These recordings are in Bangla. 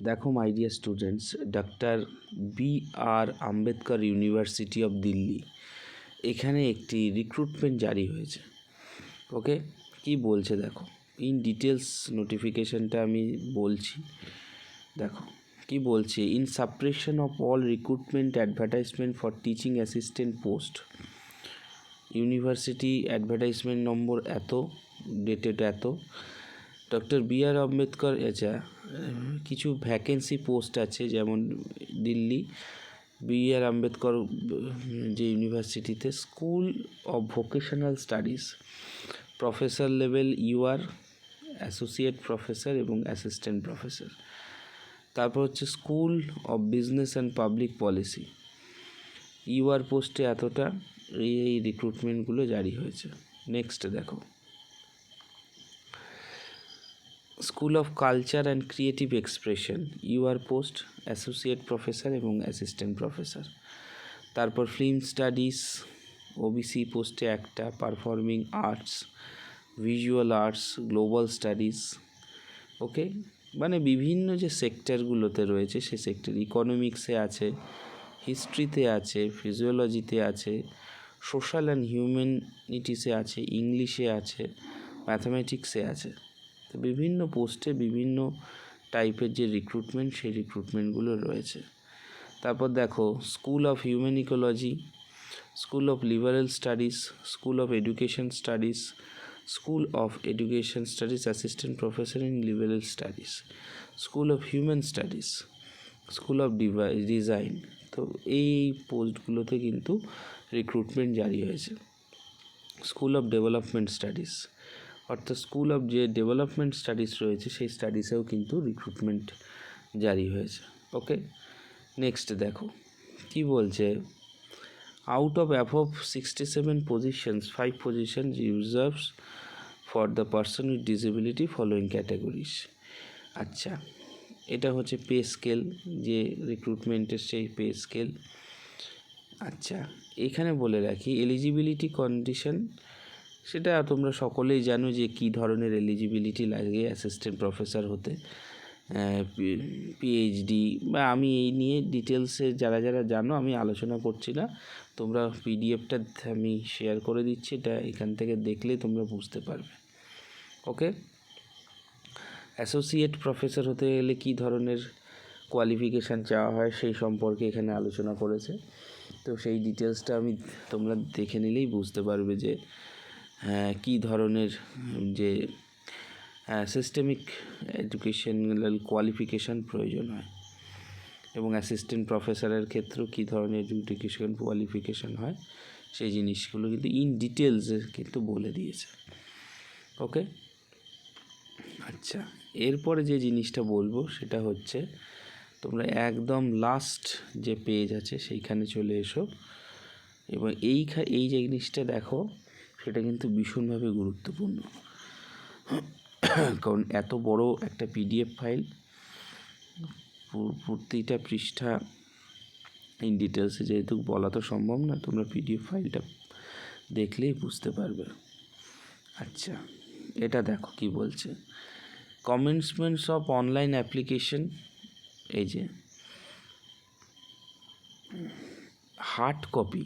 দেখো my dear students doctor B R Ambedkar university of Delhi এখানে একটি রিক্রুটমেন্ট জারি হয়েছে। ওকে কি বলছে দেখো? ইন ডিটেলস নোটিফিকেশনটা আমি বলছি। দেখো, কি বলছে? In suppression of all recruitment advertisement for teaching assistant post university advertisement number এত ডেটেড এত। ডক্টর বি আর আম্বেদকর আচ্ছা কিছু ভ্যাকেন্সি পোস্ট আছে, যেমন দিল্লি বি আর আম্বেদকর, যে ইউনিভার্সিটিতে school of vocational studies professor level UR associate professor এবং অ্যাসিস্ট্যান্ট প্রফেসর তারপর হচ্ছে school of business and public policy UR পোস্টে এতটা এই রিক্রুটমেন্টগুলো জারি হয়েছে। নেক্সট দেখো। School of culture and creative expression UR post associate professor এবং অ্যাসিস্ট্যান্ট প্রফেসর তারপর ফিল্ম স্টাডিজ ওবিসি পোস্টে একটা performing arts visual arts global studies okay মানে বিভিন্ন যে সেক্টরগুলোতে রয়েছে, সে সেক্টর ইকোনমিক্সে আছে হিস্ট্রিতে আছে ফিজিওলজিতে আছে সোশ্যাল অ্যান্ড হিউম্যানিটিসে আছে ইংলিশে আছে ম্যাথামেটিক্সে আছে। তো বিভিন্ন পোস্টে বিভিন্ন টাইপের যে রিক্রুটমেন্ট সেই রিক্রুটমেন্টগুলো রয়েছে। তারপর দেখো school of human ecology school of liberal studies school of education studies school of education studies assistant professor in liberal studies school of human studies school of design তো এই পোস্টগুলোতে কিন্তু রিক্রুটমেন্ট জারি হয়েছে। স্কুল অফ ডেভেলপমেন্ট স্টাডিজ অর্থাৎ স্কুল অফ যে ডেভেলপমেন্ট স্টাডিজ রয়েছে, সেই স্টাডিজেও কিন্তু রিক্রুটমেন্ট জারি হয়েছে। ওকে নেক্সট দেখো, কি বলছে? Out of above sixty seven positions five position reserves for the person with disability following categories আচ্ছা এটা হচ্ছে পে স্কেল যে রিক্রুটমেন্টের সেই পে স্কেল আচ্ছা এখানে বলে রাখি এলিজিবিলিটি কন্ডিশন সেটা তোমরা সকলেই জানো যে কী ধরনের এলিজিবিলিটি লাগে অ্যাসিস্ট্যান্ট প্রফেসর হতে পিএইচডি বা আমি এই নিয়ে ডিটেলসে যারা যারা জানো আমি আলোচনা করছি না। তোমরা পিডিএফটা আমি শেয়ার করে দিচ্ছি, এটা এখান থেকে দেখলে তোমরা বুঝতে পারবে। ওকে অ্যাসোসিয়েট প্রফেসর হতে গেলে কী ধরনের কোয়ালিফিকেশান চাওয়া হয় সেই সম্পর্কে এখানে আলোচনা করেছে। তো সেই ডিটেলসটা আমি তোমরা দেখে নিলেই বুঝতে পারবে যে কী ধরনের যে সিস্টেমিক এডুকেশনাল কোয়ালিফিকেশান প্রয়োজন হয়? এবং অ্যাসিস্ট্যান্ট প্রফেসরের ক্ষেত্রেও কী ধরনের এডুকেশন কোয়ালিফিকেশান হয়? সেই জিনিসগুলো কিন্তু ইন ডিটেলসে কিন্তু বলে দিয়েছে। ওকে আচ্ছা এরপরে যে জিনিসটা বলব সেটা হচ্ছে, তোমরা একদম লাস্ট যে পেজ আছে সেইখানে চলে এসো। এবং এই এই জিনিসটা দেখো সেটা কিন্তু ভীষণভাবে গুরুত্বপূর্ণ। কারণ এত বড় একটা পিডিএফ ফাইল প্রতিটা পৃষ্ঠা ইন ডিটেলসে যেহেতু বলা তো সম্ভব না, তোমরা পিডিএফ ফাইলটা দেখলেই বুঝতে পারবে। আচ্ছা এটা দেখো কি বলছে। কমেন্সমেন্টস অফ অনলাইন অ্যাপ্লিকেশন এই যে হার্ড কপি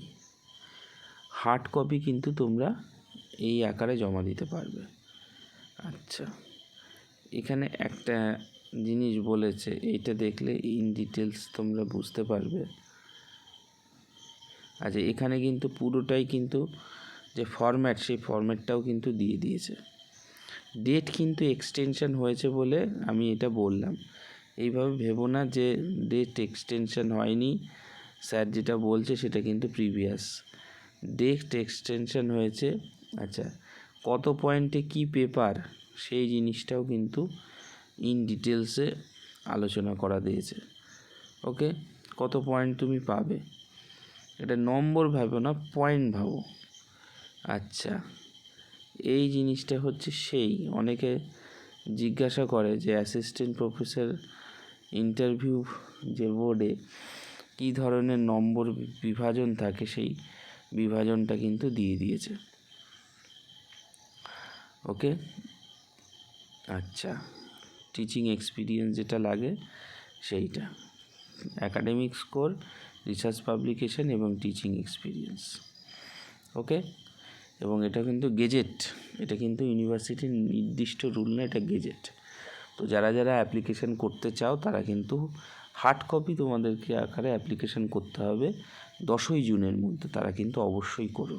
হার্ড কপি কিন্তু তোমরা এই আকারে জমা দিতে পারবে। আচ্ছা। এখানে একটা জিনিস বলেছে, এইটা দেখলে ইন ডিটেলস তোমরা বুঝতে পারবে। আচ্ছা এখানে কিন্তু পুরোটাই কিন্তু যে ফরম্যাট সেই ফরম্যাটটাও কিন্তু দিয়ে দিয়েছে। ডেট কিন্তু এক্সটেনশান হয়েছে বলে আমি এটা বললাম। এইভাবে ভেবো না যে ডেট এক্সটেনশন হয়নি। স্যার যেটা বলছে সেটা কিন্তু প্রিভিয়াস ডেট এক্সটেনশন হয়েছে আচ্ছা কত পয়েন্টে কি পেপার সেই জিনিসটাও কিন্তু ইন ডিটেলসে আলোচনা করা দিয়েছে। ওকে কত পয়েন্ট তুমি পাবে? এটা নম্বর ভাবো না পয়েন্ট ভাবো। আচ্ছা এই জিনিসটা হচ্ছে সেই। অনেকে জিজ্ঞাসা করে যে অ্যাসিস্ট্যান্ট প্রফেসর ইন্টারভিউ যে বোর্ডে কী ধরনের নম্বর বিভাজন থাকে, সেই বিভাজনটা কিন্তু দিয়ে দিয়েছে। ওকে? আচ্ছা। টিচিং এক্সপিরিয়েন্স যেটা লাগে, সেইটা। অ্যাকাডেমিক স্কোর রিসার্চ পাবলিকেশন এবং টিচিং এক্সপিরিয়েন্স ওকে? এবং এটা কিন্তু গেজেট এটা কিন্তু ইউনিভার্সিটির নির্দিষ্ট রুল না, এটা গেজেট তো যারা যারা অ্যাপ্লিকেশন করতে চাও, তারা কিন্তু হার্ড কপি তোমাদেরকে আকারে অ্যাপ্লিকেশন করতে হবে। দশই জুনের মধ্যে তারা কিন্তু অবশ্যই করো।